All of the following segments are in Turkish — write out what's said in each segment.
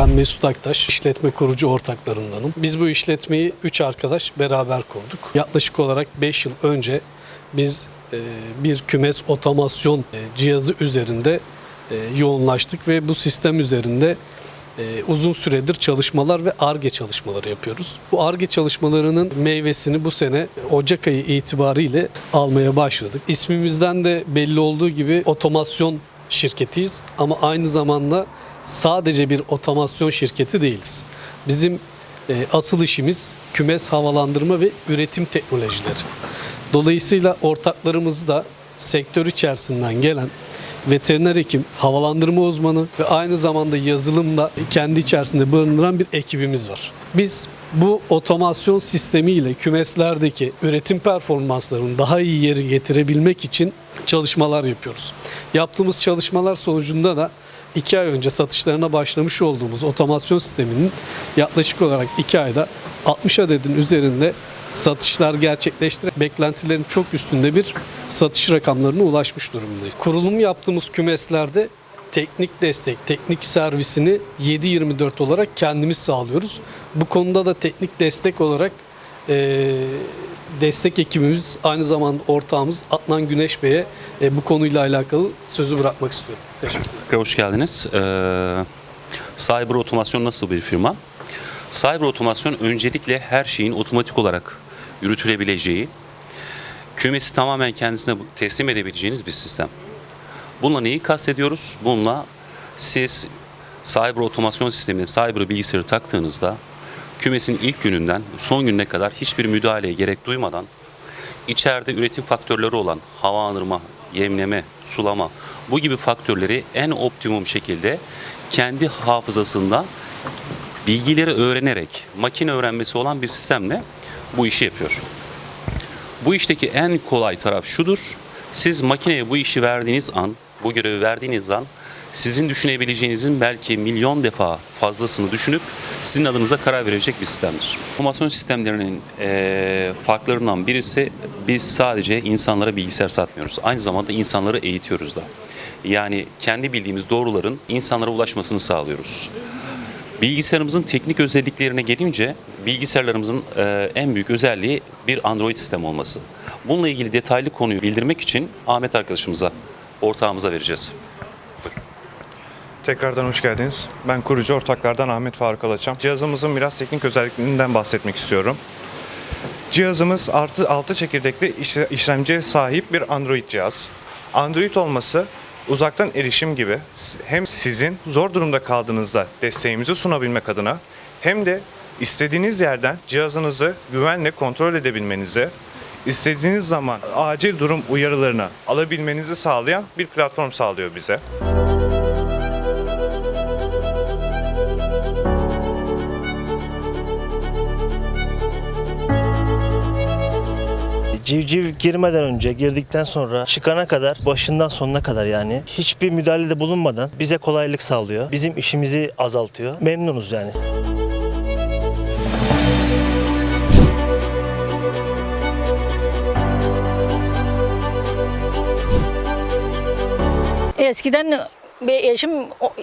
Ben Mesut Aktaş, işletme kurucu ortaklarındanım. Biz bu işletmeyi 3 arkadaş beraber kurduk. Yaklaşık olarak 5 yıl önce biz e, bir kümes otomasyon e, cihazı üzerinde e, yoğunlaştık ve bu sistem üzerinde uzun süredir çalışmalar ve ARGE çalışmaları yapıyoruz. Bu ARGE çalışmalarının meyvesini bu sene Ocak ayı itibariyle almaya başladık. İsmimizden de belli olduğu gibi otomasyon şirketiyiz ama aynı zamanda sadece bir otomasyon şirketi değiliz. Bizim e, asıl işimiz kümes havalandırma ve üretim teknolojileri. Dolayısıyla ortaklarımız da sektör içerisinden gelen veteriner hekim, havalandırma uzmanı ve aynı zamanda yazılımla kendi içerisinde barındıran bir ekibimiz var. Biz bu otomasyon sistemiyle kümeslerdeki üretim performanslarını daha iyi yere getirebilmek için çalışmalar yapıyoruz. Yaptığımız çalışmalar sonucunda da 2 ay önce satışlarına başlamış olduğumuz otomasyon sisteminin yaklaşık olarak 2 ayda 60 adetin üzerinde satışlar gerçekleştirerek beklentilerin çok üstünde bir satış rakamlarına ulaşmış durumdayız. Kurulum yaptığımız kümeslerde teknik destek, teknik servisini 7-24 olarak kendimiz sağlıyoruz. Bu konuda da teknik destek olarak eee, destek ekibimiz aynı zamanda ortağımız Adnan Güneş Bey'e e, bu konuyla alakalı sözü bırakmak istiyorum. Teşekkürler. Hoş geldiniz. Ee, Cyber Otomasyon nasıl bir firma? Cyber Otomasyon öncelikle her şeyin otomatik olarak yürütülebileceği, kümesi tamamen kendisine teslim edebileceğiniz bir sistem. Bununla neyi kastediyoruz? Bununla siz Cyber Otomasyon sistemine Cyber bilgisayarı taktığınızda kümesin ilk gününden son gününe kadar hiçbir müdahaleye gerek duymadan içeride üretim faktörleri olan havalandırma, yemleme, sulama bu gibi faktörleri en optimum şekilde kendi hafızasında bilgileri öğrenerek makine öğrenmesi olan bir sistemle bu işi yapıyor. Bu işteki en kolay taraf şudur. Siz makineye bu işi verdiğiniz an, bu görevi verdiğiniz an sizin düşünebileceğinizin belki milyon defa fazlasını düşünüp sizin adınıza karar verecek bir sistemdir. Otomasyon sistemlerinin eee, farklarından birisi biz sadece insanlara bilgisayar satmıyoruz. Aynı zamanda insanları eğitiyoruz da. Yani kendi bildiğimiz doğruların insanlara ulaşmasını sağlıyoruz. Bilgisayarımızın teknik özelliklerine gelince bilgisayarlarımızın e, en büyük özelliği bir Android sistem olması. Bununla ilgili detaylı konuyu bildirmek için Ahmet arkadaşımıza, ortağımıza vereceğiz. Tekrardan hoş geldiniz. Ben kurucu ortaklardan Ahmet Faruk Alaçam. Cihazımızın biraz teknik özelliklerinden bahsetmek istiyorum. Cihazımız artı 6 çekirdekli işle- işlemciye sahip bir Android cihaz. Android olması uzaktan erişim gibi hem sizin zor durumda kaldığınızda desteğimizi sunabilmek adına hem de istediğiniz yerden cihazınızı güvenle kontrol edebilmenizi, istediğiniz zaman acil durum uyarılarını alabilmenizi sağlayan bir platform sağlıyor bize. Civciv girmeden önce, girdikten sonra çıkana kadar, başından sonuna kadar yani hiçbir müdahalede bulunmadan bize kolaylık sağlıyor. Bizim işimizi azaltıyor. Memnunuz yani. Eskiden bir eşim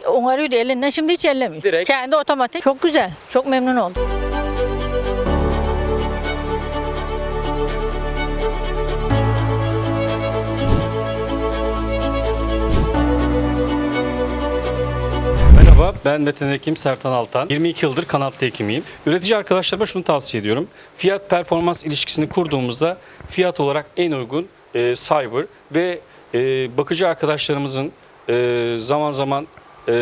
onarıyordu elinden şimdi hiç ellemiyor. Direkt. Kendi otomatik. Çok güzel. Çok memnun oldum. Merhaba, ben veteriner hekim Sertan Altan. 22 yıldır kanal hekimiyim. Üretici arkadaşlarıma şunu tavsiye ediyorum. Fiyat performans ilişkisini kurduğumuzda fiyat olarak en uygun e, Cyber ve e, bakıcı arkadaşlarımızın e, zaman zaman e,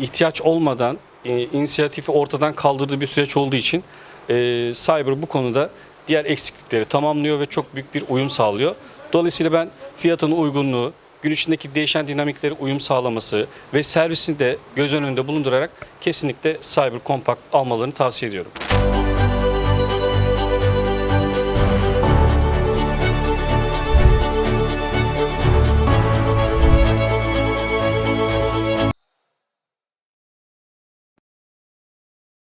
ihtiyaç olmadan e, inisiyatifi ortadan kaldırdığı bir süreç olduğu için e, Cyber bu konuda diğer eksiklikleri tamamlıyor ve çok büyük bir uyum sağlıyor. Dolayısıyla ben fiyatın uygunluğu, gün içindeki değişen dinamikleri uyum sağlaması ve servisini de göz önünde bulundurarak kesinlikle Cyber Compact almalarını tavsiye ediyorum.